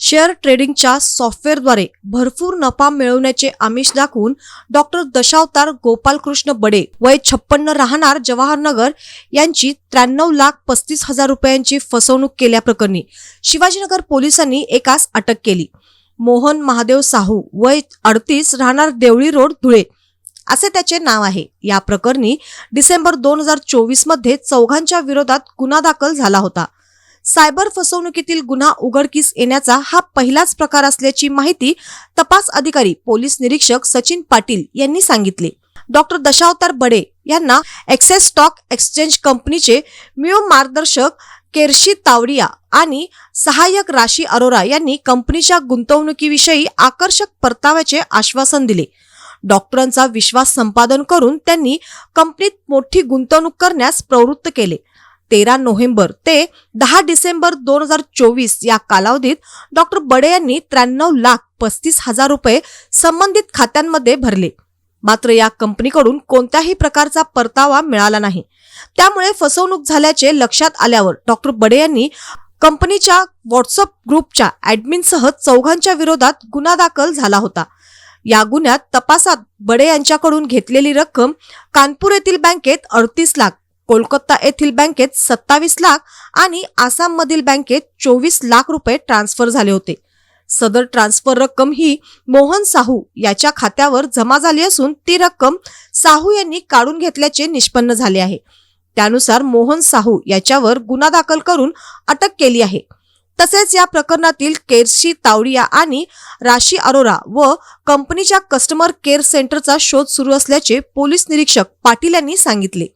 Share ट्रेडिंगच्या सॉफ्टवेअरद्वारे भरपूर नफा मिळवण्याचे आमिष दाखवून डॉक्टर दशावतार गोपालकृष्ण बडे वय छप्पन्न राहणार जवाहरनगर यांची त्र्याण्णव लाख पस्तीस हजार रुपयांची फसवणूक केल्याप्रकरणी शिवाजीनगर पोलिसांनी एकास अटक केली. मोहन महादेव साहू वय अडतीस राहणार देवळी रोड धुळे असे त्याचे नाव आहे. या प्रकरणी डिसेंबर दोन हजार चोवीसमध्ये चौघांच्या विरोधात गुन्हा दाखल झाला होता. सायबर फसवणुकीतील गुन्हा उघडकीस येण्याचा हा पहिलाच प्रकार असल्याची माहिती तपास अधिकारी पोलीस निरीक्षक सचिन पाटील यांनी सांगितले. डॉक्टर दशावतार बडे यांना एक्सेस स्टॉक एक्सचेंज कंपनीचे मिओ मार्गदर्शक केरशी तावडिया आणि सहाय्यक राशी अरोरा यांनी कंपनीच्या गुंतवणुकीविषयी आकर्षक परताव्याचे आश्वासन दिले. डॉक्टरांचा विश्वास संपादन करून त्यांनी कंपनीत मोठी गुंतवणूक करण्यास प्रवृत्त केले. तेरा नोव्हेंबर ते दहा डिसेंबर दोन हजार चोवीस या कालावधीत डॉक्टर बडे यांनी त्र्याण्णव लाख पस्तीस हजार रुपये संबंधित खात्यांमध्ये भरले. मात्र या कंपनीकडून कोणत्याही प्रकारचा परतावा मिळाला नाही. त्यामुळे फसवणूक झाल्याचे लक्षात आल्यावर डॉक्टर बडे यांनी कंपनीच्या व्हॉट्सअप ग्रुपच्या ऍडमिनसह चौघांच्या विरोधात गुन्हा दाखल झाला होता. या गुन्ह्यात तपासात बडे यांच्याकडून घेतलेली रक्कम कानपूर येथील बँकेत अडतीस लाख कोलकाता येथील बँकेत सत्तावीस लाख आणि आसाममधील बँकेत चोवीस लाख रुपये ट्रान्सफर झाले होते. सदर ट्रान्सफर रक्कम ही मोहन साहू याच्या खात्यावर जमा झाली असून ती रक्कम साहू यांनी काढून घेतल्याचे निष्पन्न झाले आहे. त्यानुसार मोहन साहू याच्यावर गुन्हा दाखल करून अटक केली आहे. तसेच या प्रकरणातील केरशी तावडिया आणि राशी अरोरा व कंपनीच्या कस्टमर केअर सेंटरचा शोध सुरू असल्याचे पोलीस निरीक्षक पाटील यांनी सांगितले.